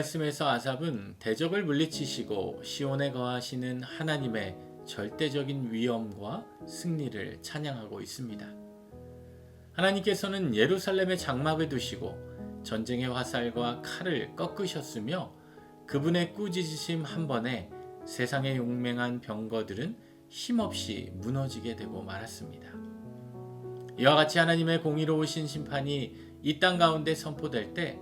말씀에서 아삽은 대적을 물리치시고 시온에 거하시는 하나님의 절대적인 위엄과 승리를 찬양하고 있습니다. 하나님께서는 예루살렘의 장막을 두시고 전쟁의 화살과 칼을 꺾으셨으며 그분의 꾸짖으심 한 번에 세상의 용맹한 병거들은 힘없이 무너지게 되고 말았습니다. 이와 같이 하나님의 공의로우신 심판이 이 땅 가운데 선포될 때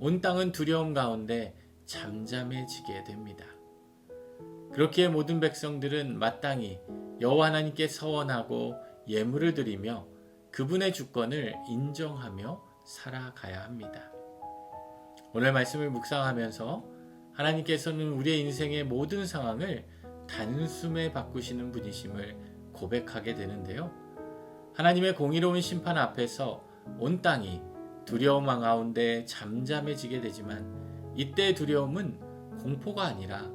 온 땅은 두려움 가운데 잠잠해지게 됩니다. 그렇기에 모든 백성들은 마땅히 여호와 하나님께 서원하고 예물을 드리며 그분의 주권을 인정하며 살아가야 합니다. 오늘 말씀을 묵상하면서 하나님께서는 우리의 인생의 모든 상황을 단숨에 바꾸시는 분이심을 고백하게 되는데요. 하나님의 공의로운 심판 앞에서 온 땅이 두려움 가운데 잠잠해지게 되지만 이때 두려움은 공포가 아니라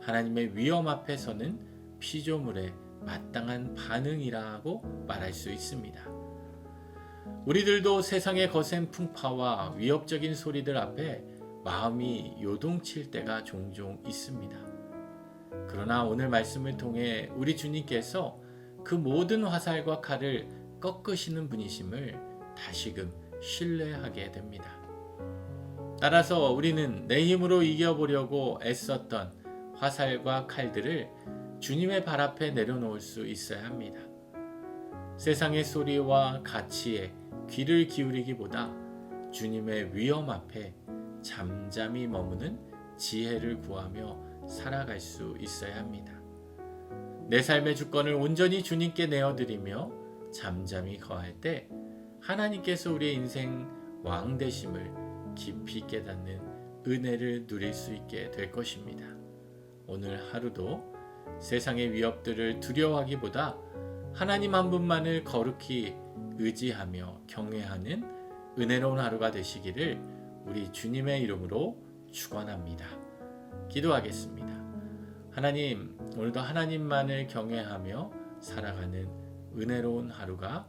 하나님의 위험 앞에서는 피조물의 마땅한 반응이라고 말할 수 있습니다. 우리들도 세상의 거센 풍파와 위협적인 소리들 앞에 마음이 요동칠 때가 종종 있습니다. 그러나 오늘 말씀을 통해 우리 주님께서 그 모든 화살과 칼을 꺾으시는 분이심을 다시금 신뢰하게 됩니다. 따라서 우리는 내 힘으로 이겨보려고 애썼던 화살과 칼들을 주님의 발 앞에 내려놓을 수 있어야 합니다. 세상의 소리와 가치에 귀를 기울이기보다 주님의 위엄 앞에 잠잠히 머무는 지혜를 구하며 살아갈 수 있어야 합니다. 내 삶의 주권을 온전히 주님께 내어드리며 잠잠히 거할 때 하나님께서 우리의 인생 왕 되심을 깊이 깨닫는 은혜를 누릴 수 있게 될 것입니다. 오늘 하루도 세상의 위협들을 두려워하기보다 하나님 한 분만을 거룩히 의지하며 경외하는 은혜로운 하루가 되시기를 우리 주님의 이름으로 축원합니다. 기도하겠습니다. 하나님, 오늘도 하나님만을 경외하며 살아가는 은혜로운 하루가